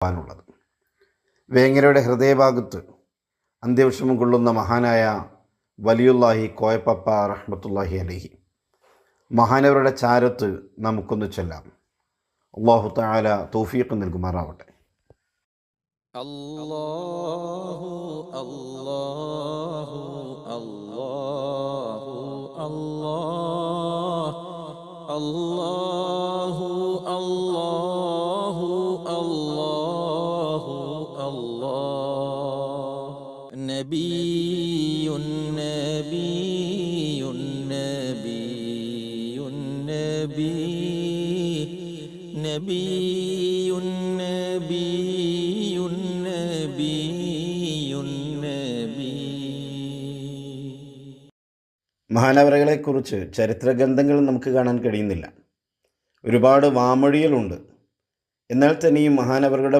പോകാനുള്ളത് വേങ്ങരയുടെ ഹൃദയഭാഗത്ത് അന്ത്യവിഷമം കൊള്ളുന്ന മഹാനായ വലിയുല്ലാഹി കോയപ്പപ്പ റഹ്മത്തുല്ലാഹി അലഹി. മഹാനവരുടെ ചാരത്ത് നമുക്കൊന്ന് ചെല്ലാം. അള്ളാഹു താല തോഫിയൊക്കെ നൽകുമാറാവട്ടെ. അല്ലാഹു അല്ലാഹു അല്ലാഹു അല്ലാഹ്. نبي نبي نبي نبي نبي نبي نبي نبي മഹാനവരകളെക്കുറിച്ച് ചരിത്രഗ്രന്ഥങ്ങൾ നമുക്ക് കാണാൻ കഴിയുന്നില്ല ഒരുപാട് വാമൊഴികളുണ്ട് എന്നാൽ തന്നെയും മഹാനവറുടെ